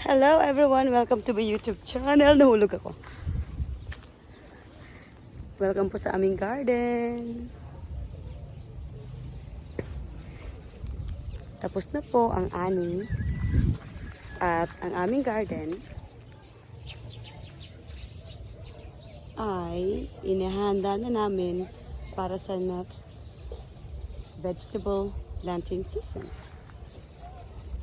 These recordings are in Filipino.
Hello everyone! Welcome to my YouTube channel. Nahulog ako. Welcome po sa aming garden. Tapos na po ang ani at ang aming garden ay inihanda na namin para sa next vegetable planting season.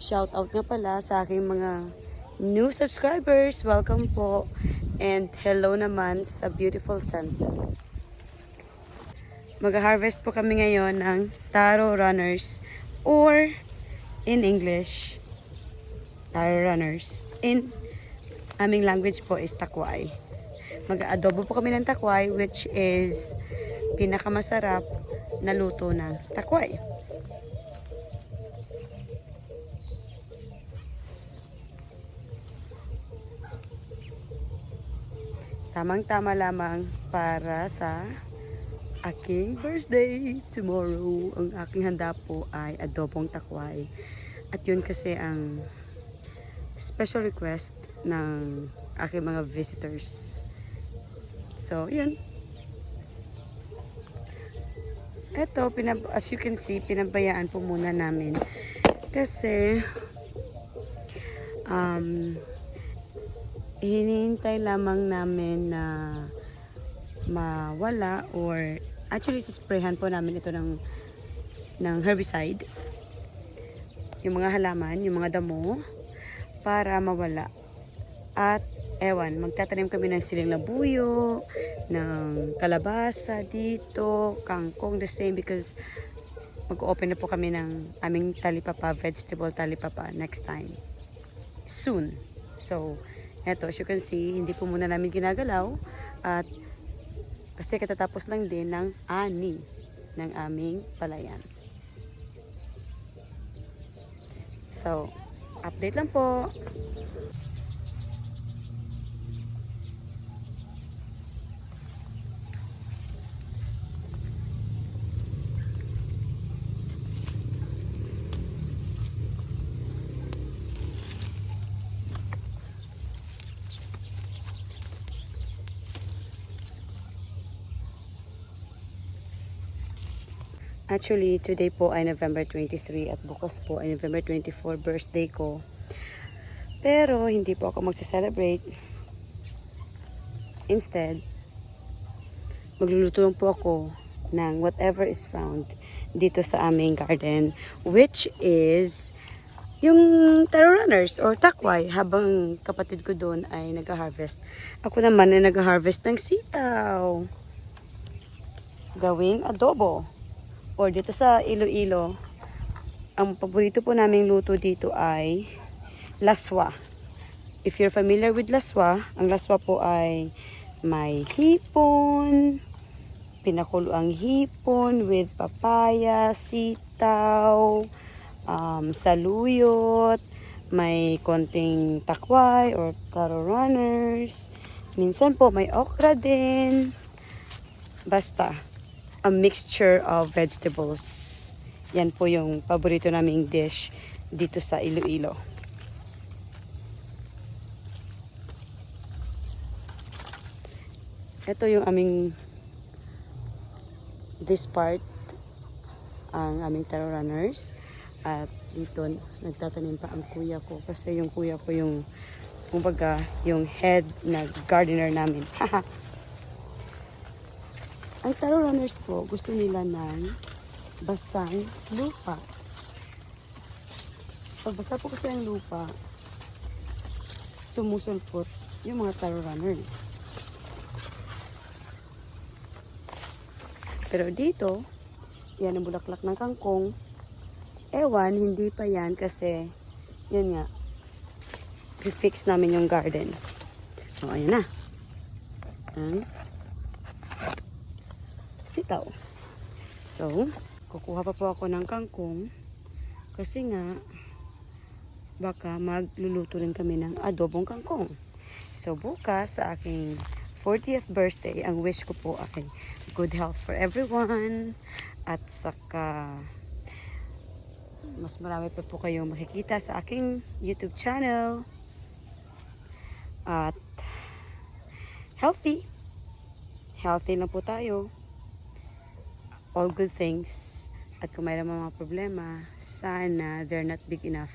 Shout out nga pala sa aking mga new subscribers. Welcome po. And hello naman sa beautiful sunset. Mag-harvest po kami ngayon ng taro runners or in English, taro runners. In aming language po is takway. Mag-adobo po kami ng takway which is pinakamasarap na luto ng takway. Tamang-tama lamang para sa aking birthday tomorrow. Ang aking handa po ay adobong takway. At yun kasi ang special request ng aking mga visitors. So, yun. Ito, pinab- as you can see, pinabayaan po muna namin. Kasi, um, hinihintay lamang namin na mawala or actually sisprayhan po namin ito ng ng herbicide. Yung mga halaman, yung mga damo para mawala. At ewan, magtatanim kami ng siling labuyo ng kalabasa dito kangkong the same because mag-open na po kami ng aming talipapa, vegetable talipapa next time. Soon. So Eto, as you can see, hindi po muna namin ginagalaw at kasi katatapos lang din ng ani ng aming palayan. So, update lang po. Actually, today po ay November 23 at bukas po ay November 24 birthday ko. Pero hindi po ako magsa-celebrate. Instead, magluluto po ako ng whatever is found dito sa aming garden which is yung taro runners or takway habang kapatid ko doon ay nag-harvest. Ako naman ay nag-harvest ng sitaw. Gawing adobo or dito sa Iloilo, ang paborito po naming luto dito ay laswa. If you're familiar with laswa, ang laswa po ay may hipon, pinakulo ang hipon with papaya, sitaw, um, saluyot, may konting takway or taro runners. Minsan po may okra din. Basta, a mixture of vegetables. Yan po yung paborito naming dish dito sa Iloilo. Ito yung aming this part ang aming taro runners at dito nagtatanim pa ang kuya ko kasi yung kuya ko yung kumbaga yung head na gardener namin. Ang taro runners po, gusto nila ng basang lupa. Pag basa po kasi ang lupa, sumusulpot yung mga taro runners. Pero dito, yan ang bulaklak ng kangkong. Ewan, hindi pa yan kasi, yun nga, fix namin yung garden. So, ayan na. Ang sitaw. So, kukuha pa po ako ng kangkong kasi nga baka magluluto rin kami ng adobong kangkong. So, bukas sa aking 40th birthday, ang wish ko po ay good health for everyone at saka mas marami pa po kayong makikita sa aking YouTube channel. At healthy. Healthy lang po tayo. All good things. At kung mayroon mga problema, sana they're not big enough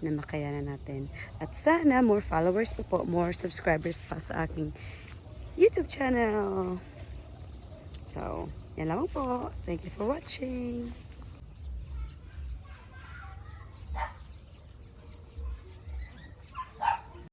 na makayanan natin. At sana more followers pa po, more subscribers pa sa aking YouTube channel. So, yan lang po. Thank you for watching.